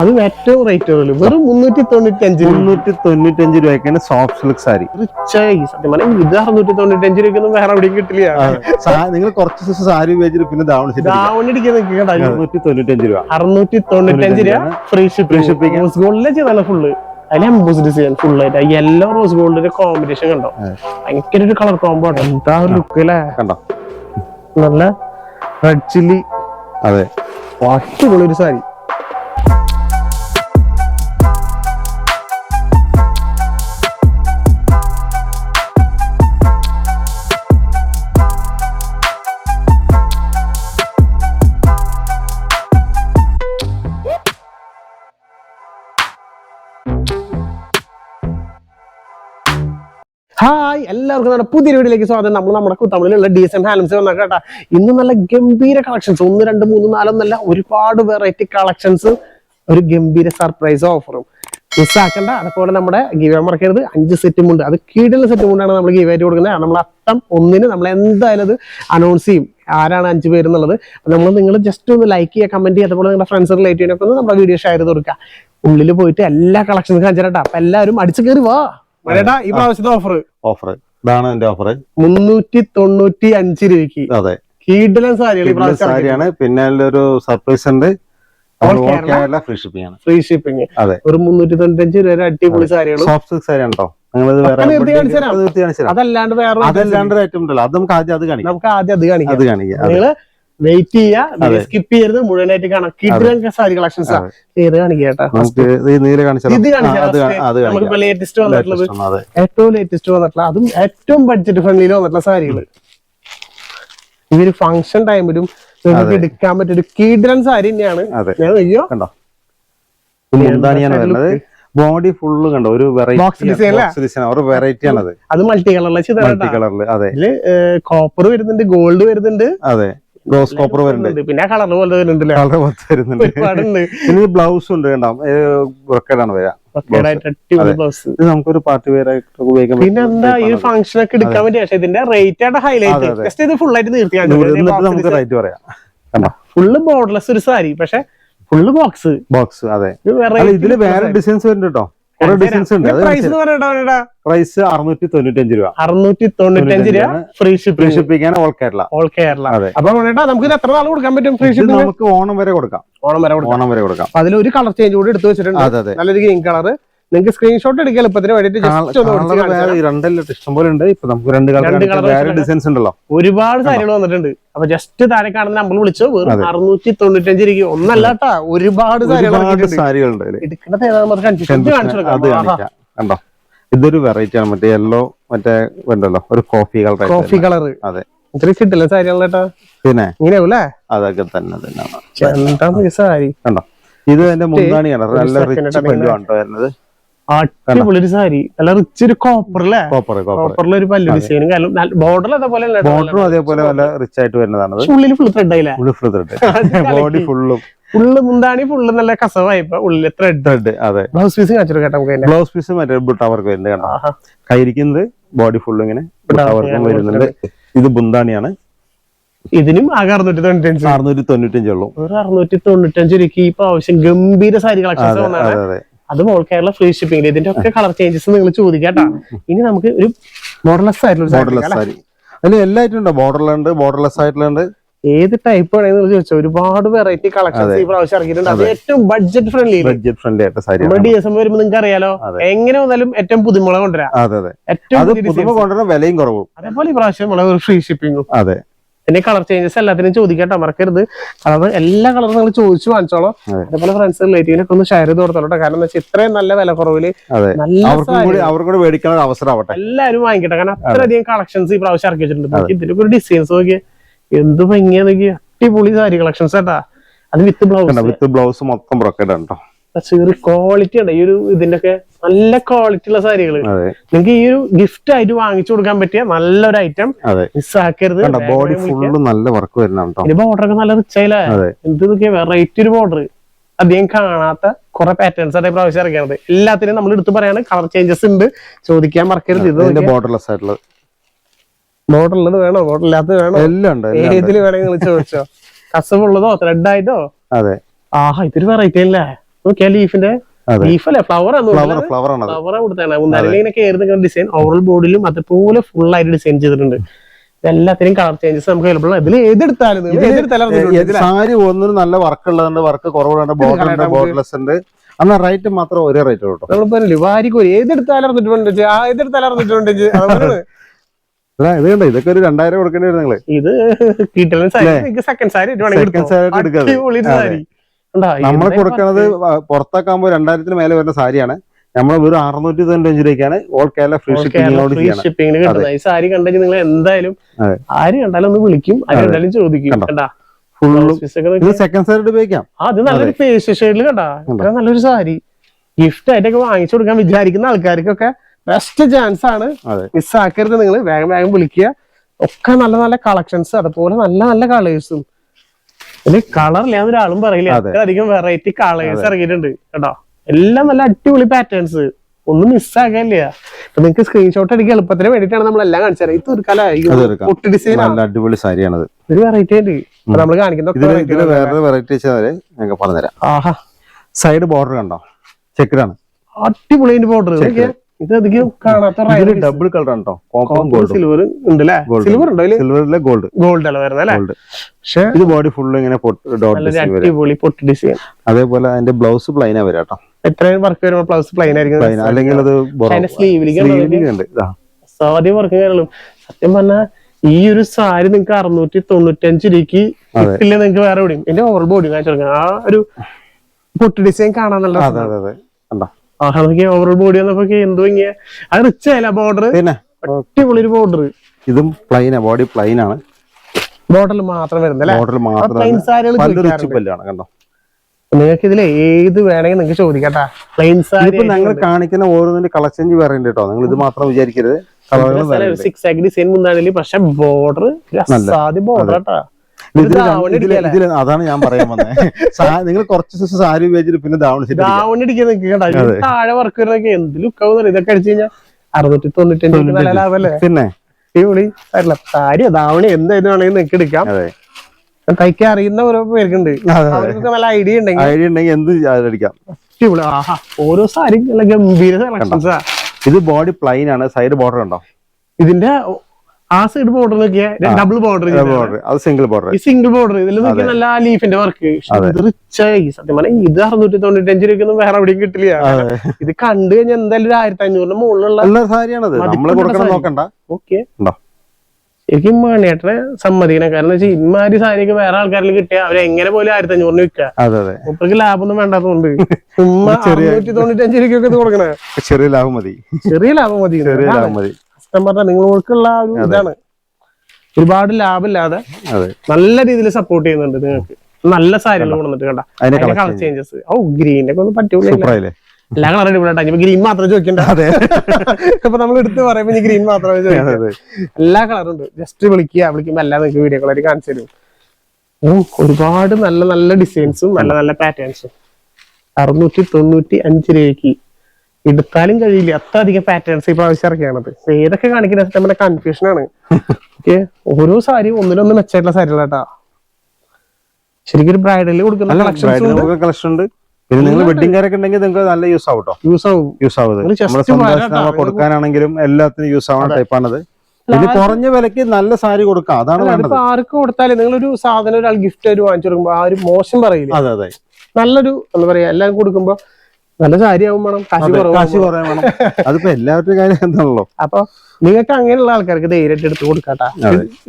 അത് ഏറ്റവും റേറ്റ് ഉള്ളൂ വെറും മുന്നൂറ്റി തൊണ്ണൂറ്റി അഞ്ച് മുന്നൂറ്റി തൊണ്ണൂറ്റി അഞ്ച് രൂപയ്ക്കാണ് സോഫ്റ്റ് സിൽക്ക് സാരി റിച്ചായി സത്യം പറഞ്ഞാൽ ഇത് അറുന്നൂറ്റി തൊണ്ണൂറ്റി അഞ്ച് രൂപയ്ക്കൊന്നും വേറെ എവിടെയും കിട്ടില്ല. നിങ്ങൾ കുറച്ച് ദിവസം സാരി ഉപയോഗിച്ചിട്ട് പിന്നെ ഡൗൺ ദാവണി അടിക്കുന്ന അറുന്നൂറ്റി തൊണ്ണൂറ്റി അഞ്ച് രൂപ. അറുന്നൂറ്റി തൊണ്ണൂറ്റി അഞ്ച് രൂപ ഫ്രീ ഷിപ്പിംഗ്. ഷിപ്പിംഗ് റോസ് ഗോൾഡിലെ ചെയ്താണ് ഫുള്ള് അതിൽ എംബോസ് ഡിസൈൻ ഫുൾ ആയിട്ട്. യെല്ലോ റോസ് ഗോൾഡിന്റെ കോമ്പിനേഷൻ കണ്ടോ? ഭയങ്കര ഒരു കളർ കോമ്പോ എന്താ ലുക്ക് അല്ലേ കണ്ടോ? നല്ല റെഡ് ചില്ലി അതെ. അടിപൊളി ഒരു സാരി എല്ലാവർക്കും നമ്മുടെ പുതിയ വീഡിയോയിലേക്ക് സ്വാഗതം. നമ്മൾ നമ്മുടെ കുത്തമിഴിലുള്ള ഡീസൻ ഹാലംസ് വന്ന കേട്ടാ. ഇന്ന് നല്ല ഗംഭീര കളക്ഷൻസ് ഒന്ന് രണ്ട് മൂന്ന് നാലൊന്നല്ല ഒരുപാട് വെറൈറ്റി കളക്ഷൻസ് ഒരു ഗംഭീര സർപ്രൈസ് ഓഫറും മിസ്സാക്കണ്ട അതുപോലെ നമ്മുടെ ഗീവ മറക്കരുത്. അഞ്ച് സെറ്റും ഉണ്ട്. അത് കീഴിലുള്ള സെറ്റും കൊണ്ടാണ് നമ്മൾ ഗീവ് ആയിട്ട് കൊടുക്കുന്നത്. നമ്മൾ അത്തം ഒന്നിന് നമ്മൾ എന്തായാലും അത് അനൗൺസ് ചെയ്യും. ആരാണ് അഞ്ച് പേര് എന്നുള്ളത്. നമ്മൾ നിങ്ങൾ ജസ്റ്റ് ഒന്ന് ലൈക്ക് ചെയ്യുക കമന്റ് ചെയ്യുക. അതുപോലെ നിങ്ങളുടെ ഫ്രണ്ട്സ് റിലേറ്റീവിനൊക്കെ ഒന്ന് നമ്മുടെ വീഡിയോ ഷെയർ ചെയ്ത് കൊടുക്കുക. ഉള്ളിൽ പോയിട്ട് എല്ലാ കളക്ഷൻസും കാണിച്ചിട്ടാ അപ്പൊ എല്ലാവരും അടിച്ചു കയറി വാ. ഈ പ്രാവശ്യത്തെ ഓഫർ ഓഫർ ഇതാണ് എന്റെ ഓഫർ മുന്നൂറ്റി തൊണ്ണൂറ്റി അഞ്ച് രൂപയ്ക്ക്. അതെ. കീടലൻ സാരികൾ ഈ ഇതിന്റെ സാരിയാണ്. പിന്നെ ഒരു സർപ്രൈസ് ഉണ്ട്. ഫ്രീ ഷിപ്പിംഗ് ആണ്. ഫ്രീ ഷിപ്പിംഗ് അതെ. ഒരു മുന്നൂറ്റി തൊണ്ണൂറ്റി അഞ്ച് രൂപ അടിപൊളി സാരികളും സോഫ്റ്റ് സിൽക്ക് സാരി ഉണ്ടോ അതല്ലാണ്ട് വേറെ അതല്ലാണ്ട് ഐറ്റം ഉണ്ടല്ലോ. അത് നമുക്ക് ആദ്യം അത് കാണിക്കാം. നമുക്ക് ആദ്യം അത് കാണിക്കാം. അത് കാണിക്കാം. നിങ്ങൾ വെയിറ്റ് ചെയ്യാ. സ്കിപ്പ് ചെയ്യരുത് മുഴുവനായിട്ട് കാണാം. കിടലൻ സാരി കളക്ഷൻസ്. ഇത് ആ, കാണിക്കാം അത് കാ- അത് ലേറ്റസ്റ്റ് വന്നിട്ടുള്ളത് ഏറ്റവും ലേറ്റസ്റ്റ് വന്നിട്ടുള്ള അതും ഏറ്റവും ബഡ്ജറ്റ് ഫ്രണ്ട്ലി വന്നിട്ടുള്ള സാരികൾ ഇവർ ഫംഗ്ഷൻ ടൈമിലും നിങ്ങൾക്ക് എടുക്കാൻ പറ്റൊരു കീഡ്രൻ സാരി തന്നെയാണ്. അയ്യോ കണ്ടോ? ബോഡി ഫുള്ള് കണ്ടോ? ഒരു? വെറൈറ്റി ഒരു വെറൈറ്റി ആണത്. അത് മൾട്ടി കളറിലെ മൾട്ടി കളറിൽ അതെ. കോപ്പർ വരുന്നുണ്ട് ഗോൾഡ് വരുന്നുണ്ട്. അതെ. റോസ് കോപ്പർ വരുന്നുണ്ട്. പിന്നെ കളർ പോലെ വരുന്നുണ്ടല്ലേ? കളർ പത്ത് വരുന്നുണ്ട്. ഒരുപാടുണ്ട്. പിന്നെ ബ്ലൗസ് ഉണ്ട് കണ്ടോ? ബ്രൊക്കേഡാണ് വരാ. നമുക്കൊരു പാർട്ടി വെയർ ആയിട്ട് ഉപയോഗിക്കാം പിന്നെ എന്താ ഈ ഫംഗ്ഷൻ ഒക്കെ എടുക്കാൻ പക്ഷേ ഇതിന്റെ റേറ്റ് ആണ് ഹൈലൈറ്റ്. ജസ്റ്റ് ഇത് ഫുൾ ആയിട്ട് നിർത്തി പറ്റും. നമുക്ക് റേറ്റ് പറയാം. കണ്ടോ? ഫുള്ള് ബോർഡർലെസ് ഒരു സാരി. പക്ഷെ ഫുള്ള് ബോക്സ് ബോക്സ് അതെ. ഇതിൽ വേറെ ഡിസൈൻസ് വരുന്നുണ്ട് കേട്ടോ. പ്രൈസ് അറുന്നൂറ്റി തൊണ്ണൂറ്റഞ്ച് രൂപ അറുന്നൂറ്റി തൊണ്ണൂറ്റി അഞ്ച് രൂപ free shipping shipping all Kerala all Kerala അതെ. അപ്പൊ നമുക്ക് ഇത് എത്ര നാൾ കൊടുക്കാൻ പറ്റും ഫ്രീ ഷിപ്പ് നമുക്ക് ഓണം വരെ കൊടുക്കാം. ഓണം വരെ കൊടുക്കാം. ഓണം വരെ കൊടുക്കാം. അതിലൊരു കളർ ചേഞ്ച് കൂടി എടുത്തു വെച്ചിട്ടുണ്ട്. നല്ലൊരു ഗ്രീൻ കളർ നിങ്ങൾക്ക് സ്ക്രീൻഷോട്ട് എടുക്കാൻ എളുപ്പത്തിന് വേണ്ടിട്ട് ജസ്റ്റ് ഒന്ന് ഓടിച്ച് കളർ രണ്ടല്ല ഇഷ്ടം പോലെ ഉണ്ട് ഇപ്പൊ നമുക്ക് രണ്ട് കളർ. ഡിസൈൻസ് ഉണ്ടല്ലോ. ഒരുപാട് സാരികൾ വന്നിട്ടുണ്ട്. അപ്പൊ ജസ്റ്റ് താഴെ കാണുന്ന നമ്മൾ വിളിച്ചോ? വെറും. അറുന്നൂറ്റി തൊണ്ണൂറ്റഞ്ച് രൂപ ഒന്നല്ല ഒരുപാട്. സാരികളുണ്ട് കണ്ടോ? ഇതൊരു വെറൈറ്റി ആണ്. മറ്റേ യെല്ലോ മറ്റേ ഉണ്ടല്ലോ ഒരു കോഫി കളർ കോഫി കളർ അതെ. ഇത്രയും കിട്ടില്ല സാരികളേട്ടാ പിന്നെ? ഇങ്ങനെയാവൂലേ അതൊക്കെ തന്നെ തന്നെ. സാരി. കണ്ടോ? ഇത് എന്റെ മുന്താണിയാണ്. നല്ല റിച്ച് പെണ്ണു കണ്ടോ വരുന്നത്. അടിപൊളി ഒരു സാരി. നല്ല റിച്ച് ഒരു കോപ്പർ അല്ലേ കോപ്പർ കോപ്പറിൽ ഒരു പല്ലു ഡിസൈനും കാരണം ബോർഡർ അതേപോലെ അല്ലേ ബോർഡറും അതേപോലെ നല്ല റിച്ച് ആയിട്ട് വരുന്നതാണ് ഉള്ളിൽ ഫുൾ ത്രെഡ് ആയില്ലേ? ഫുള്ള് ഫുൾ ത്രെഡ് ബോഡി ഫുള്ളും ഫുള്ള് മുന്താണി ഫുള്ള് നല്ല കസവായിപ്പോ ഉള്ളിൽ ത്രെഡ് ത്രെഡ് അതെ. ബ്ലൗസ് പീസ് കാണിച്ചു കേട്ടോ നമുക്ക് ബ്ലൗസ് പീസ് മറ്റേ ബുട്ടവർക്ക് വരുന്നത് കണ്ടോ? ആഹാ. കൈരിക്കുന്നത് ബോഡി ഫുള്ള് ഇങ്ങനെ ബുട്ടവർക്കും വരുന്നുണ്ട്. ഇത് ബുന്താണിയാണ് ഇതിനും ആകെ അറുന്നൂറ്റി തൊണ്ണൂറ്റഞ്ച്. അറുന്നൂറ്റി തൊണ്ണൂറ്റഞ്ചേ ഉള്ളൂ. ഒരു അറുന്നൂറ്റി തൊണ്ണൂറ്റഞ്ച് രൂപയ്ക്ക് ഈ പ്രാവശ്യം ഗംഭീര സാരി കളക്ഷൻസ് അതെ വന്നാണ് അതെ ഓൾ കേരള ഫ്രീ ഷിപ്പിംഗ് ഇതിന്റെ ഒക്കെ കളർ ചേഞ്ചസ് നിങ്ങൾ ചോദിക്കാട്ടാ ഇനി നമുക്ക് ഒരു മോഡലസ് ആയിട്ടുള്ള അതിൽ എല്ലാ ഐറ്റം ഉണ്ട്? ബോർഡറിലുണ്ട് ബോർഡർലെസ് ആയിട്ടുള്ളത്? ഏത് ടൈപ്പ് വേണമെന്ന് ചോദിച്ചാൽ ഒരുപാട് വെറൈറ്റി കളക്ഷൻസ് ഈ പ്രാവശ്യം ഇറങ്ങിയിട്ടുണ്ട്. അത് ഏറ്റവും ബഡ്ജറ്റ് ഫ്രണ്ട്ലി ബഡ്ജറ്റ് ഫ്രണ്ട്ലി ആയിട്ട് സാരി നമ്മുടെ ഡി എസ് എം വരുമ്പോൾ നിങ്ങൾക്ക് അറിയാലോ. എങ്ങനെ വന്നാലും ഏറ്റവും പുതുമുള കൊണ്ടുവരാം. ഏറ്റവും. കൊണ്ടുവരുന്ന വിലയും കുറവും. അതേപോലെ ഈ പ്രാവശ്യം വളരെ ഫ്രീ ഷിപ്പിംഗും അതെ. പിന്നെ കളർ ചേഞ്ചസ് എല്ലാത്തിനും ചോദിക്കട്ടെ മറക്കരുത്. കളർ എല്ലാ കളറും നിങ്ങൾ ചോദിച്ചു വാങ്ങിച്ചോളോ. അതെ. അതേപോലെ ഫ്രണ്ട്സ് റിലേറ്റീവിനൊക്കെ ഒന്ന് ഷെയർ ചെയ്ത് കൊടുത്തോളൂ കാരണം എന്താ വെച്ചാൽ ഇത്രയും നല്ല വില കുറവിൽ അതെ. നല്ല അവർക്കും സാരി കൂടി അവർക്കും മേടിക്കാൻ അവസരം ആവട്ടെ. എല്ലാരും വാങ്ങിക്കട്ടെ. കാരണം അത്രയധികം കളക്ഷൻസ് ഈ പ്രാവശ്യം ഇറക്കി വെച്ചിട്ടുണ്ട്. ഇതിലൊക്കെ ഒരു ഡിസൈൻസ് നോക്കിയ. എന്ത് ഭംഗിയാ നോക്കി അടിപൊളി സാരി കളക്ഷൻസ് കേട്ടാ അത് വിത്ത് ബ്ലൗസ്. വിത്ത് ബ്ലൗസ് മൊത്തം ബ്രൊക്കേഡ് ഉണ്ടോ ചെറിയ ക്വാളിറ്റി ഉണ്ട്. ഈ ഒരു ഇതിന്റെ ഒക്കെ നല്ല ക്വാളിറ്റി ഉള്ള സാരികൾ. നിങ്ങൾക്ക് ഈ ഒരു ഗിഫ്റ്റ് ആയിട്ട് വാങ്ങിച്ചു കൊടുക്കാൻ പറ്റിയ നല്ലൊരു ഐറ്റം മിസ് മിസ്സാക്കരുത് ബോഡി ഫുള്ള് നല്ല വർക്ക് വരുന്നുണ്ടോ ഇതിന്റെ ബോർഡർ ഒക്കെ നല്ല റിച്ച് ആയില്ലേ? അതെ. എന്ത് നോക്കിയാ വെറൈറ്റി ഒരു ബോർഡർ അധികം കാണാത്ത കുറെ പാറ്റേൺസ് ആണ് പ്രാവശ്യം ഇറങ്ങിയത്. എല്ലാത്തിനും നമ്മൾ എടുത്തു പറയാണ്. കളർ ചേഞ്ചസ് ഉണ്ട്. ചോദിക്കാൻ മറക്കരുത്. ഇത് ബോർഡർലെസ് ആയിട്ടുള്ളത്. ബോർഡർ ഉള്ളത് വേണോ? ബോർഡർ ഇല്ലാത്തത് വേണോ? എല്ലാം ഉണ്ട്. ഏതിൽ വേണമെങ്കിൽ ചോദിച്ചോ. കസവുള്ളതോ ത്രെഡ് ആയിട്ടോ അതെ. ആഹാ ഇതൊരു വെറൈറ്റി അല്ലേ? നോക്കിയാ ലീഫിന്റെ? അതെ. ലീഫ് അല്ലേ ഫ്ലവർ ഫ്ലവർ കൊടുത്താണ് മുന്നാലിൽ ഇങ്ങനെ ഡിസൈൻ ഓവറോൾ ബോർഡിലും അതുപോലെ ഫുൾ ആയിട്ട് ഡിസൈൻ ചെയ്തിട്ടുണ്ട്. എല്ലാത്തിനും കളർ ചേഞ്ചസ് നമുക്ക് അവൈലബിൾ ആണ്. ഇതിൽ ഏതെടുത്താലും നിങ്ങൾ സാരി ഒന്നിനും നല്ല വർക്ക് ഉള്ളതുണ്ട് വർക്ക് കുറവുണ്ട് ബോർഡർ ബോർഡർലെസ് ഉണ്ട് എന്നാ റേറ്റ് മാത്രം ഒരേ റേറ്റ് കേട്ടോ. നമ്മൾ പറഞ്ഞില്ലേ വാരിക്കോരി ഏതെടുത്താലും അറിഞ്ഞിട്ടുണ്ട് ആ ഏതെടുത്താലും അറിഞ്ഞിട്ടുണ്ട് അതുപോലെ ഇതാ, കണ്ടോ? ഇതൊക്കെ ഒരു രണ്ടായിരം കൊടുക്കേണ്ടി വരും ഇത് കിട്ടലും സാരി. സെക്കൻഡ് സാരി ആയിട്ട് എടുക്കാം. നമ്മൾ കൊടുക്കുന്നത് പുറത്താക്കാകുമ്പോ രണ്ടായിരത്തിന് മേലെ വരുന്ന സാരിയാണ്. നമ്മൾ വെറും അറുന്നൂറ്റി തൊണ്ണൂറ്റഞ്ച് രൂപയ്ക്കാണ് ഓൾ കേരള ഫ്രീ ഷിപ്പിംഗ് ഷിപ്പിംഗിനോട് Kerala free ചെയ്യണം shipping ന് കിട്ടുന്നത്. ഈ സാരി കണ്ടെങ്കിൽ നിങ്ങൾ എന്തായാലും ആര് കണ്ടാലും ഒന്ന് വിളിക്കും. ആര് കണ്ടാലും ചോദിക്കും. കണ്ടോ? ഇത്. സെക്കൻഡ് സൈഡ് ഉപയോഗിക്കാം. അത്. നല്ലൊരു ഫേസ് ഷെയ്ഡിൽ കണ്ടാ? നല്ലൊരു സാരി. ഗിഫ്റ്റ് ആയിട്ടൊക്കെ വാങ്ങിച്ചു കൊടുക്കാൻ വിചാരിക്കുന്ന ആൾക്കാർക്കൊക്കെ ബെസ്റ്റ് ചാൻസ് ആണ്. മിസ്സാക്കരുത് നിങ്ങൾ വേഗം വേഗം വിളിക്കുക. ഒക്കെ നല്ല നല്ല കളക്ഷൻസ് അതുപോലെ നല്ല നല്ല കളേഴ്സും ഇതിൽ കളറില്ല ഒരാളും പറയില്ല. അധികം വെറൈറ്റി കളേഴ്സ് ഇറങ്ങിയിട്ടുണ്ട് കേട്ടോ. എല്ലാം നല്ല അടിപൊളി പാറ്റേൺസ് ഒന്നും മിസ്സാകാനില്ല ഇപ്പൊ നിങ്ങൾക്ക് സ്ക്രീൻഷോട്ട് അടിക്കാൻ എളുപ്പത്തിന് വേണ്ടിട്ടാണ് നമ്മൾ എല്ലാം കാണിച്ചത്. ഇത് എടുക്കാം. ഡിസൈൻ അടിപൊളി സാരിയാണത്. ഒരു വെറൈറ്റി ഉണ്ട്. നമ്മൾ കാണിക്കുന്ന വെറൈറ്റി പറഞ്ഞുതരാം. ആഹാ. സൈഡ് ബോർഡർ കണ്ടോ? ചെക്കിലാണ് അടിപൊളി ബോർഡർ ഇത് അധികം കാണാത്ത ഡബിൾ കളർ ഉണ്ടോ സിൽവർ ഉണ്ട് അല്ലേ സിൽവർ ഉണ്ടോ സിൽവറിലെ ഗോൾഡ് ഗോൾഡ് അല്ല വരുന്നത് അല്ലേ? ഗോൾഡ് പക്ഷേ ഇത് ബോഡി ഫുള്ള് ഇങ്ങനെ അടിപൊളി പൊട്ട് ഡിസൈൻ അതേപോലെ അതിന്റെ ബ്ലൗസ് പ്ലൈനാ വരാം കേട്ടോ എത്രയും വർക്ക് വരുമ്പോൾ ബ്ലൗസ് പ്ലെയിൻ ആയിരിക്കും. അല്ലെങ്കിൽ അത് സ്ലീവിലേക്ക് ഉണ്ട് സാധ്യ വർക്ക് കാര്യങ്ങളും സത്യം പറഞ്ഞാൽ ഈ ഒരു സാരി നിങ്ങൾക്ക് അറുന്നൂറ്റി തൊണ്ണൂറ്റഞ്ച് രൂപയ്ക്ക്. കിട്ടില്ല നിങ്ങൾക്ക് വേറെ എവിടെയും. എന്റെ ഓവർ ബോഡി കാണിച്ചു ആ ഒരു പൊട്ട് ഡിസൈൻ കാണാൻ നല്ല അതെ അതെ അതെ കണ്ടോ ആഹാ നോക്കി ഓവർ ബോഡി എന്നൊക്കെ എന്തോ ഇങ്ങനെ അത് റിച്ച് ആയില്ല ബോർഡർ പിന്നെ? അടിപൊളി ഒരു ബോർഡർ ഇതും പ്ലൈനാ ബോഡി പ്ലെയിൻ ആണ്. ബോർഡറിൽ മാത്രം വരുന്നത് അല്ലേ? മാത്രം കണ്ടോ? നിങ്ങൾക്ക് ഇതിൽ ഏത് വേണമെങ്കിൽ നിങ്ങൾക്ക് ചോദിക്കട്ടാ. പ്ലെയിൻ സാരി ഞങ്ങൾ കാണിക്കുന്ന ഓരോന്നിന്റെ ഉണ്ട് കേട്ടോ. നിങ്ങൾ ഇത് മാത്രം വിചാരിക്കരുത്. സിക്സ് ഡിസൈൻ പക്ഷെ ബോർഡർ ബോർഡർ കേട്ടാ അതാണ് ഞാൻ പറയാൻ വന്നത് നിങ്ങൾ കുറച്ച് ദിവസം സാരി ഉപയോഗിച്ചിട്ട് പിന്നെ ധാവണി ധാവണി അടിക്കാൻ നിൽക്കുക കേട്ടോ. താഴെ വർക്ക് വരുന്നൊക്കെ എന്ത് ലുക്കാവുന്ന ഇതൊക്കെ അടിച്ചു കഴിഞ്ഞാൽ അറുന്നൂറ്റി തൊണ്ണൂറ്റി നല്ല ലാഭല്ലേ? പിന്നെ? അടിപൊളി. അല്ല സാരി ധാവണി എന്തായാലും വേണമെങ്കിൽ നിങ്ങൾക്ക് എടുക്കാം. തയ്ക്കാൻ അറിയുന്ന ഓരോ പേർക്കുണ്ട് അതെ. അവർക്കൊക്കെ നല്ല ഐഡിയ ഉണ്ടെങ്കിൽ ഐഡിയ ഉണ്ടെങ്കിൽ എന്ത് അടിക്കാം. ഓരോ സാരി നല്ല ഗംഭീര ഇത് ബോഡി പ്ലൈൻ ആണ്. സൈഡ് ബോർഡർ ഉണ്ടോ? ഇതിന്റെ ആ side border double border border അത് സിംഗിൾ ബോർഡർ ഈ സിംഗിൾ ബോർഡർ ഇതിൽ നോക്കിയാൽ നല്ല ലീഫിന്റെ വർക്ക് ഇത് റിച്ചായി സത്യം പറഞ്ഞാൽ ഇത് അറുന്നൂറ്റി തൊണ്ണൂറ്റഞ്ച് രൂപയ്ക്കൊന്നും വേറെ എവിടെയും കിട്ടില്ല. ഇത് കണ്ടു കഴിഞ്ഞാൽ എന്തായാലും ഒരു ആയിരത്തി അഞ്ഞൂറിന് മുകളിലുള്ള നല്ല സാരിയാണത്. നമ്മൾ കൊടുക്കണം നോക്കണ്ട. ഓക്കെ. ശരിക്കും മണിയേട്ടനെ സമ്മതിക്കണം. കാരണം വെച്ചാൽ ഇമാതിരി സാരിയൊക്കെ വേറെ ആൾക്കാരിൽ കിട്ടിയാൽ അവരെ എങ്ങനെ പോലും ആയിരത്തി അഞ്ഞൂറിന് വിൽക്കുക മുപ്പർക്ക് ലാഭമൊന്നും വേണ്ടാത്തതുകൊണ്ട് തൊണ്ണൂറ്റഞ്ച് രൂപയ്ക്കൊക്കെ കൊടുക്കണേ. ചെറിയ ലാഭം മതി. ചെറിയ ലാഭം മതി. ചെറിയ ലാഭം മതി. കസ്റ്റമറുടെ നിങ്ങൾക്കുള്ള ആ ഒരു ഇതാണ്. ഒരുപാട് ലാഭമില്ലാതെ നല്ല രീതിയിൽ സപ്പോർട്ട് ചെയ്യുന്നുണ്ട് നിങ്ങൾക്ക്. നല്ല സാരികൾ കൊണ്ടുവന്നിട്ട് അതിന്റെ കളർ ചേഞ്ചസ് ഓ ഗ്രീനൊക്കെ ഒന്നും പറ്റൂല എല്ലാ കളറും അടിപൊളിയാട്ടാ ഇനി ഗ്രീൻ മാത്രം ചോദിക്കണ്ട. അതെ. ഇപ്പൊ നമ്മൾ എടുത്ത് പറയുമ്പോ ഇനി ഗ്രീൻ മാത്രമേ അതെ ചോദിക്കൂ അതെ എല്ലാ കളറും ഉണ്ട്. ജസ്റ്റ് വിളിക്കുക. വിളിക്കുമ്പോ എല്ലാം നിങ്ങൾക്ക് വീഡിയോ കളർ കാണിച്ചു തരും. ഒരുപാട് നല്ല നല്ല ഡിസൈൻസും നല്ല നല്ല പാറ്റേൺസും അറുന്നൂറ്റി തൊണ്ണൂറ്റി അഞ്ച് രൂപയ്ക്ക് എടുത്താലും കഴിയില്ല. അത്രയധികം പാറ്റേൺസ് ഈ പ്രാവശ്യം ഇറക്കിയാണത് ഏതൊക്കെ കാണിക്കുന്ന നമ്മുടെ കൺഫ്യൂഷൻ ആണ്. ഓക്കെ? ഓരോ സാരിയും ഒന്നിനൊന്ന് മെച്ചമായിട്ടുള്ള സാരികളാട്ടാ ശരിക്കും ഒരു ബ്രൈഡലിൽ കൊടുക്കുന്ന കളക്ഷൻ ഉണ്ട് കളക്ഷൻ ഉണ്ട്. പിന്നെ നിങ്ങൾ വെഡിങ് കാരൊക്കെ ഉണ്ടെങ്കിൽ നിങ്ങൾക്ക് നല്ല യൂസ് ആവും കേട്ടോ യൂസ് ആവും. യൂസ് ആവും. കൊടുക്കാനാണെങ്കിലും എല്ലാത്തിനും യൂസ് ആവുന്ന ടൈപ്പാണത് പിന്നെ കുറഞ്ഞ വിലക്ക് നല്ല സാരി കൊടുക്കാം. അതാണ് വേണ്ടത്. ആർക്ക് കൊടുത്താലും നിങ്ങളൊരു സാധനം ഒരാൾ ഗിഫ്റ്റ് ആയിട്ട് വാങ്ങിച്ചു കൊടുക്കുമ്പോ ആ ഒരു മോശം പറയില്ല? അതെ അതെ. നല്ലൊരു എന്താ പറയാ എല്ലാം കൊടുക്കുമ്പോ നല്ല സാരി ആവും വേണം. കാശ് കുറവ് കാശ് കുറയാൻ വേണം. അതിപ്പോ എല്ലാവരുടെയും കാര്യം എന്താണല്ലോ? അപ്പൊ നിങ്ങൾക്ക് അങ്ങനെയുള്ള ആൾക്കാർക്ക് ധൈര്യമായിട്ട് എടുത്ത് കൊടുക്കാട്ടാ.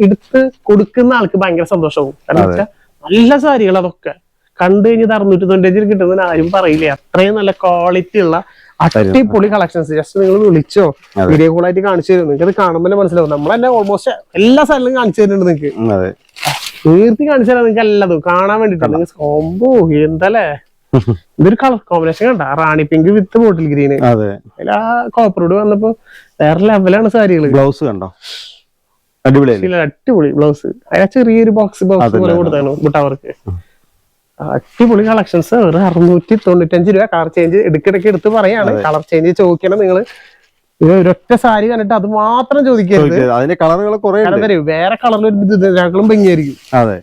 എടുത്ത് കൊടുക്കുന്ന ആൾക്ക് ഭയങ്കര സന്തോഷവും. കാരണം വെച്ചാൽ നല്ല സാരികൾ അതൊക്കെ. കണ്ടു കഴിഞ്ഞാൽ അറുന്നൂറ്റി തൊണ്ണൂറ്റി കിട്ടുന്നതിന് ആരും പറയില്ല. അത്രയും നല്ല ക്വാളിറ്റി ഉള്ള അടിപൊളി കളക്ഷൻസ് ജസ്റ്റ് നിങ്ങൾ വിളിച്ചോ. വീഡിയോ കോൾ ആയിട്ട് കാണിച്ചു തരും. നിങ്ങൾക്ക് അത് കാണുമ്പോൾ മനസ്സിലാവും. നമ്മൾ തന്നെ ഓൾമോസ്റ്റ് എല്ലാ സ്ഥലങ്ങളും കാണിച്ചു തരുന്നുണ്ട് നിങ്ങൾക്ക്. തീർത്തി കാണിച്ചു തരാം. നിങ്ങൾക്ക് എല്ലാതും കാണാൻ വേണ്ടിട്ടാണ് നിങ്ങൾ കോമ്പോ എന്തല്ലേ? ഇതൊരു കളർ കോമ്പിനേഷൻ കണ്ട. റാണി പിങ്ക് വിത്ത് ബോട്ടിൽ ഗ്രീന് അതെ. ആ കോപ്പറോട് വന്നപ്പോ വേറെ ലെവലാണ് സാരികൾ ബ്ലൗസ് കണ്ടോ? ഇതിൽ അടിപൊളി ബ്ലൗസ്. അതിനാ ചെറിയൊരു ബോക്സ് ബോക്സ് പോലെ കൊടുത്താണ് ബുട്ടവർക്ക്. അടിപൊളി കളക്ഷൻസ് ഒരു അറുന്നൂറ്റി തൊണ്ണൂറ്റഞ്ച് രൂപ കളർ ചേഞ്ച് ഇടയ്ക്കിടയ്ക്ക് എടുത്ത് പറയാണ്. കളർ ചേഞ്ച് ചോദിക്കണം നിങ്ങൾ ഒരൊറ്റ സാരി കണ്ടിട്ട് അത് മാത്രം ചോദിക്കരുത്. അതിന്റെ കളറുകൾ വേറെ കളറിൽ ഒരു ഭംഗിയായിരിക്കും. അതെ.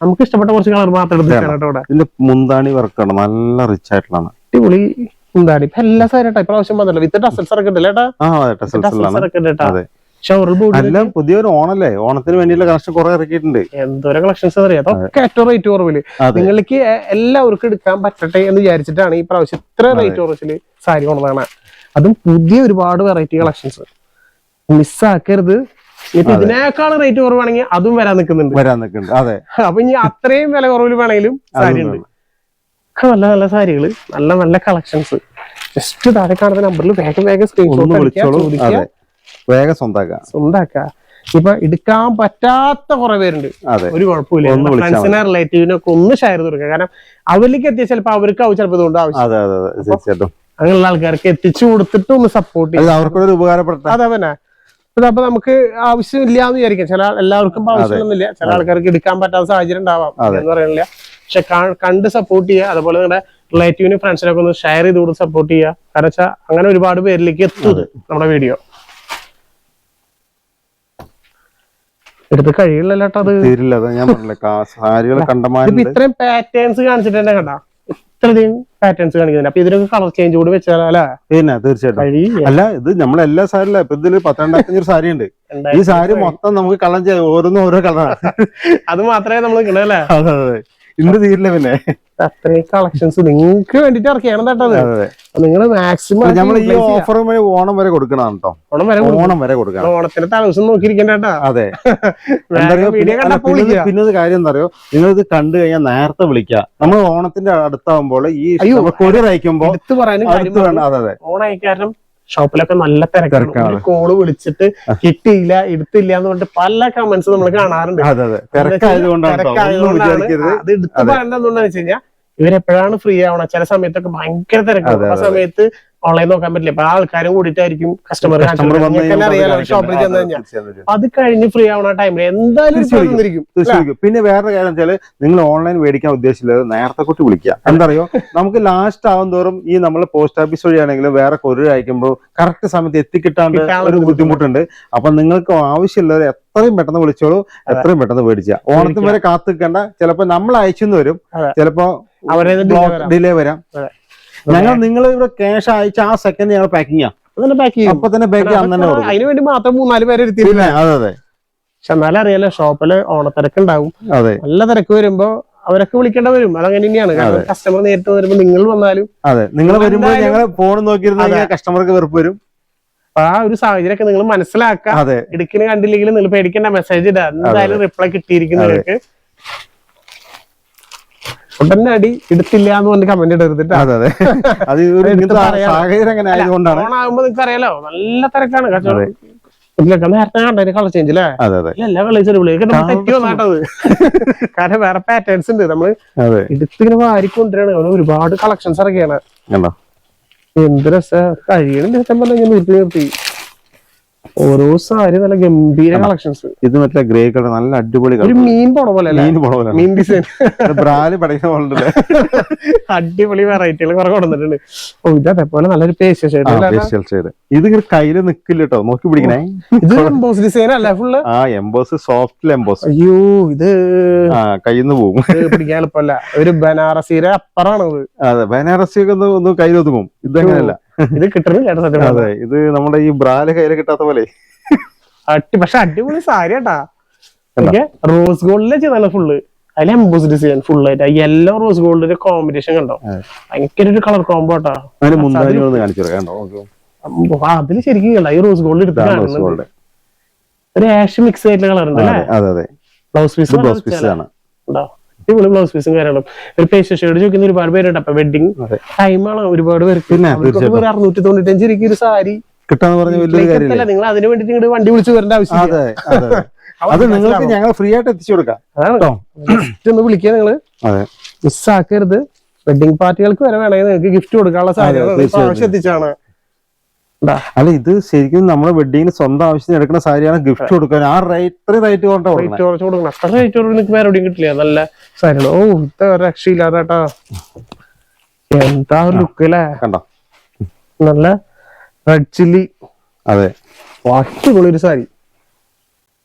നമുക്ക് ഇഷ്ടപ്പെട്ട കുറച്ച് കളർ മാത്രം എടുത്തിട്ടാണ് ഇതിന്റെ മുന്താണി വർക്കാണ് നല്ല റിച്ച് ആയിട്ടുള്ളതാണ്. അടിപൊളി മുന്താണി. ഇപ്പൊ എല്ലാ സാധനം ഇപ്രാവശ്യം വന്നല്ലോ വിത്ത് ടസൽസ് ഒക്കെ ഉണ്ടല്ലേ ആ അതെ ടെസൽസിലാണ് ടസൽസ് ഒക്കെ ഉണ്ട് കേട്ടോ അതെ ഷവർ ബോർഡ് അല്ല പുതിയൊരു ഓണല്ലേ? ഓണത്തിന് വേണ്ടിയുള്ള കളക്ഷൻ കുറെ ഇറക്കിയിട്ടുണ്ട്. എന്തോരം കളക്ഷൻസ് അറിയാം? അതൊക്കെ ഏറ്റവും റേറ്റ് കുറവിൽ. നിങ്ങൾക്ക് എല്ലാവർക്കും എടുക്കാൻ പറ്റട്ടെ എന്ന് വിചാരിച്ചിട്ടാണ് ഈ പ്രാവശ്യം ഇത്ര റേറ്റ് കുറച്ചിൽ സാരി കൊണ്ടതാണ് അതും പുതിയ ഒരുപാട് വെറൈറ്റി കളക്ഷൻസ് മിസ്സാക്കരുത് ഇനിയിപ്പോ ഇതിനേക്കാൾ റേറ്റ് കുറവാണെങ്കിൽ അതും വരാൻ നിൽക്കുന്നുണ്ട്. വരാൻ നിൽക്കുന്നുണ്ട്. അതെ. അപ്പൊ ഇനി അത്രയും വില കുറവിൽ വേണമെങ്കിലും സാരി ഉണ്ട് ഒക്കെ നല്ല നല്ല സാരികൾ നല്ല നല്ല കളക്ഷൻസ് ജസ്റ്റ് താഴെ കാണുന്ന നമ്പറിൽ വേഗം വേഗം സ്ക്രീൻഷോട്ട് വിളിച്ചോളൂ. വേഗം സ്വന്താക്കാം. സ്വന്താക്ക ഇപ്പൊ എടുക്കാൻ പറ്റാത്ത കുറെ പേരുണ്ട്. ഒരു കുഴപ്പമില്ല. ഫ്രണ്ട്സിനെ റിലേറ്റീവിനൊക്കെ ഒന്ന് ഷെയർ ചെയ്ത് കൊടുക്കുക. കാരണം അവരിലേക്ക് എത്തിയ ചിലപ്പോ അവർക്ക് ആവും ചിലപ്പോൾ ഇതുകൊണ്ട് ആവശ്യം. അങ്ങനെയുള്ള ആൾക്കാർക്ക് എത്തിച്ചു കൊടുത്തിട്ട് ഒന്ന് സപ്പോർട്ട് ചെയ്യാം അവർക്കൊരു ഉപകാരപ്പെട്ട അതെ പിന്നെ അപ്പൊ നമുക്ക് ആവശ്യമില്ല എന്ന് വിചാരിക്കാം. ചില എല്ലാവർക്കും ആവശ്യമൊന്നുമില്ല ചില ആൾക്കാർക്ക് എടുക്കാൻ പറ്റാത്ത സാഹചര്യം ഉണ്ടാവാം. എന്ന് പറയുന്നില്ല പക്ഷെ കണ്ട് സപ്പോർട്ട് ചെയ്യുക. അതുപോലെ നിങ്ങളുടെ റിലേറ്റീവിനെ ഫ്രണ്ട്സിനൊക്കെ ഒന്ന് ഷെയർ ചെയ്ത് കൊടുത്ത് സപ്പോർട്ട് ചെയ്യുക. കാരണം വെച്ചാൽ അങ്ങനെ ഒരുപാട് പേരിലേക്ക് എത്തുന്നത് നമ്മുടെ വീഡിയോ എടുത്ത് കഴിയില്ലല്ലോ അത്. തീരില്ല. ഞാൻ പറഞ്ഞില്ലേ സാരികൾ ഇത്രയും പാറ്റേൺസ് കാണിച്ചിട്ട് തന്നെ കണ്ട? ഇത്രയധികം പാറ്റേൺസ് കാണിക്കുന്നുണ്ട്. അപ്പൊ ഇതിനൊക്കെ കളർ ചേഞ്ച് കൂടി പിന്നെ തീർച്ചയായിട്ടും. അല്ല ഇത് നമ്മളെ എല്ലാ സാരിയില്ല ഇപ്പൊ ഇതിൽ പന്ത്രണ്ടായിരത്തഞ്ഞൂറ് സാരി ഉണ്ട് ഈ സാരി മൊത്തം നമുക്ക് കളർ ചെയ്യാം ഓരോന്നും ഓരോ കളറാണ്. അത് മാത്രമേ നമ്മൾ കിട്ടല്ലേ അതെ അതെ. ഇന്ന് തീരില്ല പിന്നെ. അത്രയും കളക്ഷൻസ് നിങ്ങൾക്ക് വേണ്ടിട്ട് ഇറക്കിയാണ് അതെ. നിങ്ങൾ മാക്സിമം നമ്മൾ ഈ ഓഫർ ഓണം വരെ കൊടുക്കണം കേട്ടോ ഓണം വരെ. ഓണം വരെ കൊടുക്കണം. ഓണത്തിന്റെ തലവസം നോക്കിയിരിക്കണ്ട കേട്ടാ. അതെ. പിന്നെ- ഒരു കാര്യം എന്താ അറിയോ? നിങ്ങൾ ഇത് കണ്ടു കഴിഞ്ഞാൽ നേരത്തെ വിളിക്കുക. നമ്മൾ ഓണത്തിന്റെ അടുത്താവുമ്പോൾ ഈ കൊടി കൊറിയർ അയക്കുമ്പോ എടുത്ത് പറയാനും ഷോപ്പിലൊക്കെ നല്ല തിരക്കാണ്. കോൾ വിളിച്ചിട്ട് കിട്ടിയില്ല എടുത്തില്ല എന്ന് പറഞ്ഞിട്ട് പല കമന്റ്സ് നമ്മൾ കാണാറുണ്ട്. അതെ എടുത്ത് പറയേണ്ടത് എന്താണെന്ന് വെച്ച് കഴിഞ്ഞാൽ ഇവരെപ്പോഴാണ് ഫ്രീ ആവണം? ചില സമയത്തൊക്കെ ഭയങ്കര തിരക്കാണ്. ആ സമയത്ത് ഓൺലൈൻ നോക്കാൻ പറ്റില്ല. അപ്പൊ ആൾക്കാരും കൂടിയിട്ടായിരിക്കും കസ്റ്റമർ അറിയാലോ ഷോപ്പിൽ ചെന്ന് കഴിഞ്ഞാൽ. അപ്പൊ അത് കഴിഞ്ഞ് ഫ്രീ ആവണ ടൈമിൽ എന്തായാലും പിന്നെ വേറെ കാര്യം വെച്ചാൽ നിങ്ങൾ ഓൺലൈൻ മേടിക്കാൻ ഉദ്ദേശിച്ചത് നേരത്തെ കൊട്ടി വിളിക്കുക. എന്തറിയോ? നമുക്ക് ലാസ്റ്റ് ആവും തോറും ഈ നമ്മൾ പോസ്റ്റ് ഓഫീസ് വഴിയാണെങ്കിലും വേറെ കൊറിയർ അയക്കുമ്പോൾ കറക്റ്റ് സമയത്ത് എത്തിക്കിട്ടാണ്ട് ഒരു ബുദ്ധിമുട്ടുണ്ട്. അപ്പൊ നിങ്ങൾക്ക് ആവശ്യമുള്ളവർ എത്രയും പെട്ടെന്ന് വിളിച്ചോളൂ എത്രയും പെട്ടെന്ന് മേടിക്കുക ഓണത്തിന് വരെ കാത്തിക്കണ്ട ചിലപ്പോ നമ്മൾ അയച്ചെന്ന് വരും. ചിലപ്പോ ഡിലേ വരാം. ഞങ്ങൾ നിങ്ങൾ ഇവിടെ ക്യാഷ് അയച്ച ആ സെക്കൻഡ് ഞങ്ങൾ പാക്കിംഗ് അപ്പൊ തന്നെ പാക്ക് അതിന് വേണ്ടി മാത്രം മൂന്നാൽ പേര് എടുത്തില്ല അതെ അതെ. പക്ഷെ എന്നാലും അറിയാലോ ഷോപ്പിൽ ഓണത്തിരക്ക് ഉണ്ടാവും. നല്ല തിരക്ക് വരുമ്പോ അവരൊക്കെ വിളിക്കേണ്ട വരും. അതങ്ങനെ തന്നെയാണ്. കാരണം കസ്റ്റമർ നേരിട്ട് വരുമ്പോ നിങ്ങൾ വന്നാലും അതെ. നിങ്ങൾ വരുമ്പോൾ ഞങ്ങൾ ഫോൺ നോക്കിയിരുന്ന കസ്റ്റമർക്ക് വെറുപ്പ് വരും. ആ ഒരു സാഹചര്യമൊക്കെ നിങ്ങൾ മനസ്സിലാക്കുക. ഇടുക്കിന് കണ്ടില്ലെങ്കിലും കണ്ടില്ലെങ്കിൽ നിങ്ങൾ പേടിക്കേണ്ട മെസ്സേജ് ഇടാ എന്തായാലും റിപ്ലൈ കിട്ടിയിരിക്കും നിങ്ങൾക്ക്. ഉടനെ അടി എടുത്തില്ല എന്ന് പറഞ്ഞ് കമന്റ് ഇടരുത് അതെ അതെ. അത് ഒരു എടുത്ത് ഇങ്ങനത്തെ പറയാം. സാഹചര്യം ഓണാകുമ്പോ നിങ്ങൾക്ക് അറിയാലോ നല്ല തിരക്കാണ്. കച്ചവടം നേരത്തെ കണ്ടതിന് കളർ ചേഞ്ച് അല്ലേ എല്ലാ കളേഴ്സും അടിപൊളി തെറ്റി വന്നാട്ടത് കാരണം വേറെ പാറ്റേൺസ് ഉണ്ട്. നമ്മൾ എടുത്തിങ്ങനെ വാരിക്കൊണ്ടിരാണ് അവിടെ ഒരുപാട് കളക്ഷൻസ് ഇറക്കിയാണ്. എന്ത് രസ. കഴിയണം സത്യം പറഞ്ഞാൽ നിർത്തി നിർത്തി. ഓരോ സാരി നല്ല ഗംഭീര കളക്ഷൻസ് ഇത് മറ്റേ ഗ്രേ കളർ നല്ല അടിപൊളി ഒരു കളർ. മീൻ പോണ പോലെ മീൻ പോണ മീൻ ഡിസൈൻ ബ്രാൽ പടയുന്ന പോലെ അടിപൊളി വെറൈറ്റികൾ കുറെ കൊടുത്തിട്ടുണ്ട് ഓ ഇത് അതേപോലെ നല്ലൊരു പേസ്റ്റ് ഷെയ്ഡ് ഇത് ഇങ്ങനെ കയ്യിൽ നിക്കില്ല കേട്ടോ നോക്കി പിടിക്കണേ. ഇത് എംബോസ് ഡിസൈൻ അല്ലേ ഫുള്ള് ആ എംബോസ് സോഫ്റ്റ് എംബോസ് അയ്യോ ഇത് ആ കയ്യിൽ നിന്ന് പോകും പിടിക്കാൻ എളുപ്പമല്ല. ഒരു ബനാറസിയുടെ അപ്പറാണ് അതെ ബനാറസി ഒക്കെ ഒന്ന് ഒന്ന് കയ്യിൽ ഒതുങ്ങും ഇതങ്ങനെയല്ല ഇത് കിട്ടുന്നില്ല കേട്ടോ സത്യം. അതെ ഇത് നമ്മുടെ ഈ ബ്രാൽ കയ്യിൽ കിട്ടാത്ത പോലെ. പക്ഷെ അടിപൊളി സാരി കേട്ടാ. റോസ് ഗോൾഡിലെ ചെയ്താണ് ഫുള്ള് അതിൽ എംബോസ് ഡിസൈൻ ഫുൾ ആയിട്ട്. യെല്ലോ റോസ് ഗോൾഡിന്റെ കോമ്പിനേഷൻ കണ്ടോ. ഭയങ്കര ഒരു കളർ കോംബോ കേട്ടാ അതിൽ ശരിക്കും കണ്ട ഈ റോസ് ഗോൾഡ് എടുത്ത് ഇതാണ് റോസ് കാണുന്നുണ്ട്. ഗോൾഡ് ഒരു ആഷ് മിക്സ് ആയിട്ടുള്ള കളർ ഉണ്ട് അല്ലേ ബ്ലൗസ് പീസ് ബ്ലൗസ് പീസ് ആണ് അടിപൊളി ബ്ലൗസ് പീസും കാര്യങ്ങളും. ഒരു പേസ്റ്റ് ഷെയ്ഡ് ചോദിക്കുന്ന ഒരുപാട് പേരുണ്ട്. അപ്പൊ വെഡിങ് അതെ. ടൈമാണ് ഒരുപാട് പേർക്ക്. പിന്നെ, അറുന്നൂറ്റി തൊണ്ണൂറ്റഞ്ച് രൂപയ്ക്ക് ഒരു സാരി. കിട്ടാന്ന് പറഞ്ഞ വലിയൊരു കാര്യമില്ല നിങ്ങൾ അതിന് വേണ്ടി ഇങ്ങോട്ട് വണ്ടി വിളിച്ച് വരേണ്ട ആവശ്യമില്ല. അതെ അതെ അതെ. അത് നിങ്ങൾക്ക് ഞങ്ങൾ ഫ്രീ ആയിട്ട് എത്തിച്ചു കൊടുക്കാം. ഒന്ന് വിളിക്കുക നിങ്ങൾ. മിസ്സാക്കരുത് വെഡിങ് പാർട്ടികൾക്ക് വരെ വേണമെങ്കിൽ നിങ്ങൾക്ക് ഗിഫ്റ്റ് കൊടുക്കാനുള്ള സാധ്യത. എത്തിച്ചാണ് അല്ല ഇത് ശരിക്കും നമ്മുടെ വെഡിങ്ങിന് സ്വന്തം ആവശ്യത്തിന് എടുക്കുന്ന സാരിയാണ് ഗിഫ്റ്റ് കൊടുക്കാൻ. ആ റേറ്റ് റേറ്റ് കൊണ്ട് റേറ്റ് കുറച്ച് കൊടുക്കണം. അത്ര റേറ്റ് കുറവ് നിങ്ങൾക്ക് വേറെ എവിടെയും കിട്ടില്ല. നല്ല സാരിയാണ്. ഓ ഇത് ഒരു രക്ഷയില്ലാതെ എന്താ ലുക്ക് അല്ലേ കണ്ടോ? നല്ല റെഡ് ചില്ലി അതെ. ഒരു സാരി.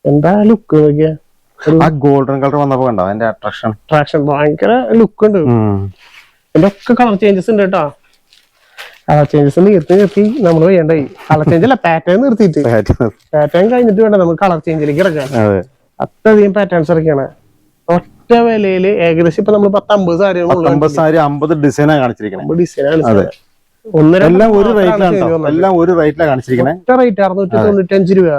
എന്താ ലുക്ക് നോക്കിയ? ആ ഗോൾഡൻ കളർ വന്നപ്പോ കണ്ടോ? അതിന്റെ അട്രാക്ഷൻ അട്രാക്ഷൻ ഭയങ്കര ലുക്ക് ഉണ്ട്. ഇതൊക്കെ ഒക്കെ കളർ ചേഞ്ചസ് ഉണ്ട് കേട്ടോ. കളർ ചേഞ്ചസ് നിർത്തി നിർത്തി നമ്മൾ ചെയ്യണ്ടായി കളർ ചേഞ്ച് അല്ല പാറ്റേൺ നിർത്തിയിട്ട്. പാറ്റേൺ കഴിഞ്ഞിട്ട് വേണ്ട നമുക്ക് കളർ ചേഞ്ചിലേക്ക് ഇറക്കാൻ അതെ. അത്രയധികം പാറ്റേൺസ് ഇറക്കിയാണ്. ഒറ്റ വിലയിൽ ഏകദേശം ഇപ്പൊ നമ്മൾ പത്ത് അമ്പത് സാരി സാരി അമ്പത് ഡിസൈനാണ് കാണിച്ചിരിക്കുന്നത് ഡിസൈനാണ്. ഒന്നര എല്ലാം ഒരു റേറ്റിലാണ് എല്ലാം ഒരു റേറ്റിലാണ് കാണിച്ചിരിക്കണേ. ഒറ്റ റേറ്റ് അറുന്നൂറ്റി തൊണ്ണൂറ്റഞ്ച് രൂപ.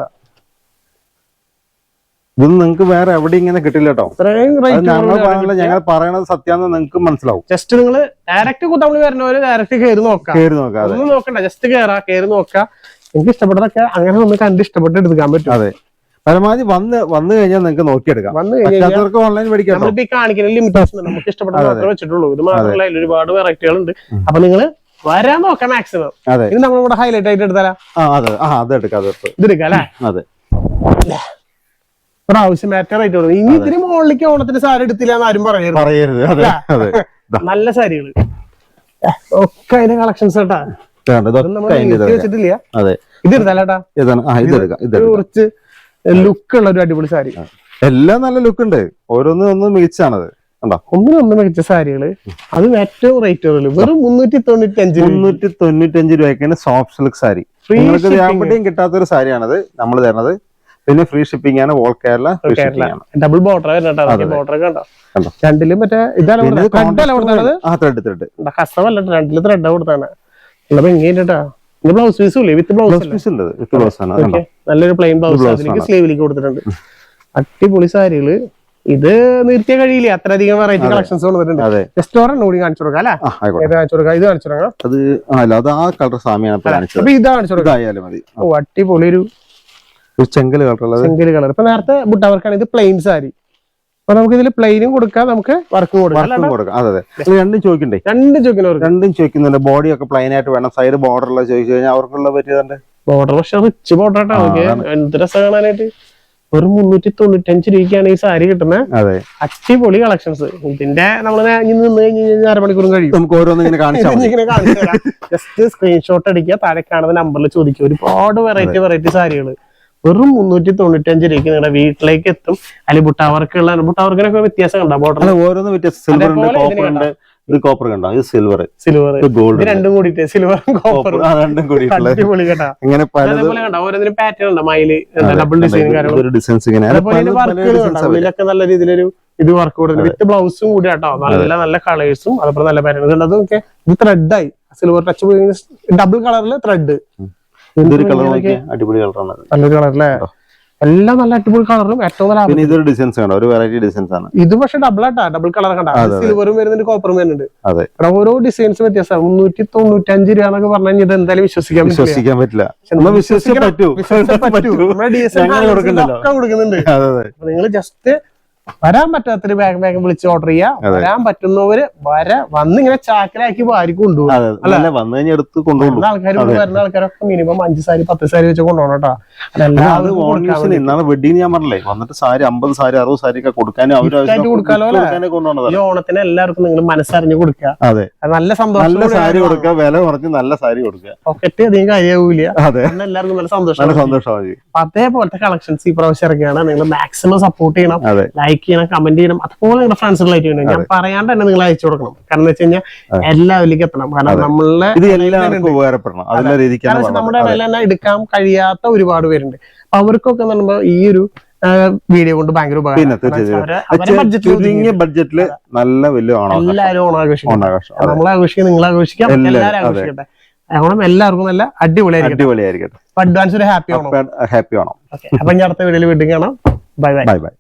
ഇത് നിങ്ങൾക്ക് വേറെ എവിടെ ഇങ്ങനെ കിട്ടില്ല കേട്ടോ. ഞങ്ങൾ റേറ്റ് പറയണത് ഞങ്ങൾ പറയണത് സത്യാന്ന് നിങ്ങൾക്ക് മനസ്സിലാവും. ജസ്റ്റ് നിങ്ങൾ ഡയറക്റ്റ് കുത്തമ്പളി വരുന്നവര് ഡയറക്റ്റ് കയറി നോക്കാം. കേറി നോക്കാം ഒന്നും നോക്കണ്ട ജസ്റ്റ് കേറാ കയറി നോക്കാം. എനിക്ക് ഇഷ്ടപ്പെട്ടതൊക്കെ അങ്ങനെ ഒന്ന് കണ്ട് ഇഷ്ടപ്പെട്ട് എടുക്കാൻ പറ്റും. അതെ. പരമാവധി വന്ന് വന്നു കഴിഞ്ഞാൽ നിങ്ങൾക്ക് നോക്കിയെടുക്കാം. വന്നു കഴിഞ്ഞാൽ ഓൺലൈൻ മേടിക്കാം നമ്മളിപ്പോ കാണിക്കുന്ന ലിമിറ്റേഷൻ നമുക്ക് ഇഷ്ടപ്പെട്ട മാത്രമേ വെച്ചിട്ടുള്ളൂ ഇത് മാത്രമല്ല അതിൽ ഒരുപാട് വെറൈറ്റികൾ ഉണ്ട് അപ്പൊ നിങ്ങൾ വരാൻ നോക്കാം മാക്സിമം അതെ. ഇനി നമ്മളിവിടെ ഹൈലൈറ്റ് ആയിട്ട് എടുത്താലാ? അതെ. അത് എടുക്കാം ഇത് എടുക്കാം അല്ലെ? അതെ. പ്രാവശ്യം മാറ്റർ ആയിട്ട് കൊടുക്കും ഇനി ഇത്തിരി മുകളിലേക്ക് ഓണത്തിന് സാരി എടുത്തില്ല എന്ന് ആരും പറയരുത്. പറയരുത്. അതെ അതെ. നല്ല സാരികൾ. ഒക്കെ അതിന്റെ കളക്ഷൻസ് കേട്ടാ. ഇത് വെച്ചിട്ടില്ല എടുത്താലേട്ടാ കുറച്ച് ലുക്ക് ഉള്ള ഒരു അടിപൊളി സാരി. എല്ലാം നല്ല ലുക്ക് ഉണ്ട് ഓരോന്നും ഒന്ന് മികച്ചാണത്. കണ്ടോ? ഒന്നിനൊന്ന് മികച്ച സാരികൾ. അത് ഏറ്റവും റേറ്റ് വെറും മുന്നൂറ്റി തൊണ്ണൂറ്റി അഞ്ച് മുന്നൂറ്റി തൊണ്ണൂറ്റി അഞ്ച് രൂപയ്ക്കാണ് സോഫ്റ്റ് സിൽക്ക് സാരി. നിങ്ങൾക്ക്. എവിടെയും കിട്ടാത്ത ഒരു സാരിയാണത്. നമ്മൾ തരുന്നത് പിന്നെ ഫ്രീ ഷിപ്പിംഗ് ആണ് ഓൾ കേരള ഫ്രീ ഷിപ്പിംഗ് ആണ്. ഡബിൾ ബോർഡർ കണ്ടോ. രണ്ടിലും മറ്റേ കസ്റ്റമല്ല രണ്ടിൽ ത്രെഡ് കൊടുത്താണ് blouse piece with blouse blouse ഉണ്ട് വിത്ത് ബ്ലൗസ് ആണ് നല്ലൊരു പ്ലെയിൻ ബ്ലൗസ് അതിലേക്ക് സ്ലീവിലേക്ക് കൊടുത്തിട്ടുണ്ട്. അടിപൊളി സാരികൾ. ഇത് നിർത്തിയ കഴിയില്ല? അത്രയധികം വെറൈറ്റി കളക്ഷൻസ് കൊണ്ടുവന്നിട്ടുണ്ട് അതെ. കൂടി കാണിച്ചു കൊടുക്കാം അല്ലെ? കാണിച്ചു കൊടുക്കാം? ഇത് കാണിച്ചു കൊടുക്കാം. അത് ആ, കളർ സാമിയാണ് ഇപ്പൊ കാണിച്ചത്. അപ്പൊ ഇത് കാണിച്ചു കൊടുക്കാം. മതി. ആ, ഓ അടിപൊളി ഒരു ചെങ്കൽ കളർ സിംഗിൾ കളർ ഇപ്പൊ നേരത്തെ ബുട്ടവർക്കാണ് ഇത് പ്ലെയിൻ സാരി. അപ്പൊ നമുക്ക് ഇതിൽ പ്ലെയിനും കൊടുക്കാം നമുക്ക് വർക്കും കൊടുക്കാം. കൊടുക്കാം. അതെ അതെ. രണ്ടും ചോദിക്കണ്ടേ? രണ്ടും ചോദിക്കുന്നവർക്ക് രണ്ടും ചോദിക്കുന്നുണ്ട്. ബോഡി ഒക്കെ പ്ലെയിൻ ആയിട്ട് വേണം. സൈഡ് ബോർഡർ ഉള്ള ചോദിച്ചു കഴിഞ്ഞാൽ അവർക്കുള്ള പറ്റിയതുണ്ട് ബോർഡർ പക്ഷെ റിച്ച് ബോർഡർ ആയിട്ടാണ് എന്ത് രസം കാണാനായിട്ട്. ഒരു മുന്നൂറ്റി തൊണ്ണൂറ്റഞ്ച് രൂപയ്ക്കാണ് ഈ സാരി കിട്ടുന്നത് അതെ. അടിപൊളി കളക്ഷൻസ് ഇതിന്റെ നമ്മൾ നിന്ന് കഴിഞ്ഞ് കഴിഞ്ഞാൽ അരമണിക്കൂറും കഴിയും. നമുക്ക് ഓരോന്നിങ്ങനെ കാണിച്ചു ജസ്റ്റ് സ്ക്രീൻഷോട്ട് അടിക്കുക താഴെ കാണുന്ന നമ്പറിൽ ചോദിക്കുക. ഒരുപാട് വെറൈറ്റി വെറൈറ്റി സാരികൾ വെറും മുന്നൂറ്റി തൊണ്ണൂറ്റഞ്ച് രൂപയ്ക്ക് നിങ്ങളുടെ വീട്ടിലേക്ക് എത്തും. അല്ലെങ്കിൽ ബുട്ടാവർക്കുള്ള ബുട്ടാവർക്കിനൊക്കെ വ്യത്യാസം കണ്ടോ? ബോട്ടർ ഓരോന്ന് വ്യത്യാസം. ഇത് കോപ്പർ കണ്ടോ? ഇത് സിൽവർ സിൽവർ ഗോൾഡ് രണ്ടും കൂടിയിട്ട് സിൽവറും കോപ്പറും രണ്ടും കൂടി ഇങ്ങനെ അതേപോലെ കണ്ടോ? ഓരോന്നിനും പാറ്റേൺ ഉണ്ടോ? മയിൽ ഡബിൾ ഡിസൈൻ ഡിസൈൻസ് ഇങ്ങനെ. നല്ല രീതിയിലൊരു ഇത് വർക്ക് കൊടുക്കുന്നത് വിത്ത് ബ്ലൗസും കൂടി കേട്ടോ. നല്ല നല്ല കളേഴ്സും അതേപോലെ നല്ല പാറ്റേൺ അതൊക്കെ ഇത് ത്രെഡായി സിൽവർ ടച്ച് ഡബിൾ കളറിൽ ത്രെഡ് ഇതൊരു കളർ നോക്കിയാൽ അടിപൊളി കളറാണ് നല്ലൊരു കളർ അല്ലേ എല്ലാം നല്ല അടിപൊളി കളറും ഏറ്റവും നല്ല പിന്നെ ഇതൊരു ഡിസൈൻസ് കണ്ടോ? ഒരു വെറൈറ്റി ഡിസൈൻസ് ആണ്. ഇത് പക്ഷെ ഡബിൾ ആട്ടാ. ഡബിൾ കളർ കണ്ട സിൽവറും വരുന്നുണ്ട് കോപ്പറും വരുന്നുണ്ട്. അതെ. ഓരോ ഡിസൈൻസ് വ്യത്യാസം. മുന്നൂറ്റി തൊണ്ണൂറ്റഞ്ച് രൂപ എന്നൊക്കെ പറഞ്ഞു കഴിഞ്ഞാൽ ഇത് എന്തായാലും വിശ്വസിക്കാൻ പറ്റില്ല. വിശ്വസിക്കാൻ പറ്റില്ല. വിശ്വസിക്കാൻ പറ്റൂ. കൊടുക്കുന്നുണ്ട്. നിങ്ങൾ ജസ്റ്റ് വരാൻ പറ്റാത്തൊരു വേഗം വേഗം വിളിച്ച് ഓർഡർ ചെയ്യാ. വരാൻ പറ്റുന്നവര് വര വന്ന് ഇങ്ങനെ ചാക്കിലാക്കി വാരി കൊണ്ടുപോകും നല്ല എടുത്ത് കൊണ്ടുപോകും വരുന്ന ആൾക്കാർ വരുന്ന ആൾക്കാരൊക്കെ മിനിമം അഞ്ച് സാരി പത്ത് സാരി വെച്ച് കൊണ്ടുപോകണം കേട്ടോ. വെഡിങ് ഞാൻ പറഞ്ഞില്ലേ വന്നിട്ട് സാരി അമ്പത് സാരി അറുപത് സാരി ഒക്കെ കൊടുക്കാലോ ഈ ഓണത്തിന് എല്ലാവർക്കും നിങ്ങൾ മനസ്സറിഞ്ഞ് കൊടുക്കുക. നല്ല നല്ല സന്തോഷം സാരി കൊടുക്കുക വില കുറച്ച് നല്ല സാരി കൊടുക്കുക. പോക്കറ്റ് അധികം കാര്യമാവില്ല എല്ലാവർക്കും നല്ല സന്തോഷം. നല്ല സന്തോഷമായി അതേപോലത്തെ കളക്ഷൻസ് ഈ പ്രാവശ്യം ഇറങ്ങിയാണ് നിങ്ങൾ മാക്സിമം സപ്പോർട്ട് ചെയ്യണം. അതെ. ലൈക്ക് ചെയ്യണം കമന്റ് ചെയ്യണം അതുപോലെ ഫ്രണ്ട്സുകളായിട്ട് ചെയ്യണം ഞാൻ പറയാണ്ട് തന്നെ നിങ്ങൾ അയച്ചു കൊടുക്കണം. കാരണം എന്ന് വെച്ച് കഴിഞ്ഞാൽ എല്ലാവരിലേക്ക് എത്തണം. കാരണം നമ്മളെ നമ്മുടെ വില ഇടയിൽ തന്നെ എടുക്കാൻ കഴിയാത്ത ഒരുപാട് പേരുണ്ട്. അപ്പൊ അവർക്കൊക്കെ എന്ന് പറയുമ്പോൾ ഈ ഒരു വീഡിയോ കൊണ്ട് ഭയങ്കര ഉപകാരം. പിന്നെ തീർച്ചയായും അവരെ- അവരെ ചെ- ബഡ്ജറ്റിൽ നല്ല വലിയ എല്ലാവരും ഓണം ആഘോഷിക്കും നിങ്ങൾ ആഘോഷിക്കാം എല്ലാവരും. ആഘോഷിക്കട്ടെ. ഓണം എല്ലാവർക്കും നല്ല അടിപൊളിയായിരിക്കും അടിപൊളിയായിരിക്കും അഡ്വാൻസ് ഒരു ഹാപ്പി ഓണം. ഹാപ്പി ഓണം. അപ്പൊ ഞാൻ അടുത്ത വീഡിയോയിൽ വീട്ടിൽ കാണാം. Bye bye bye bye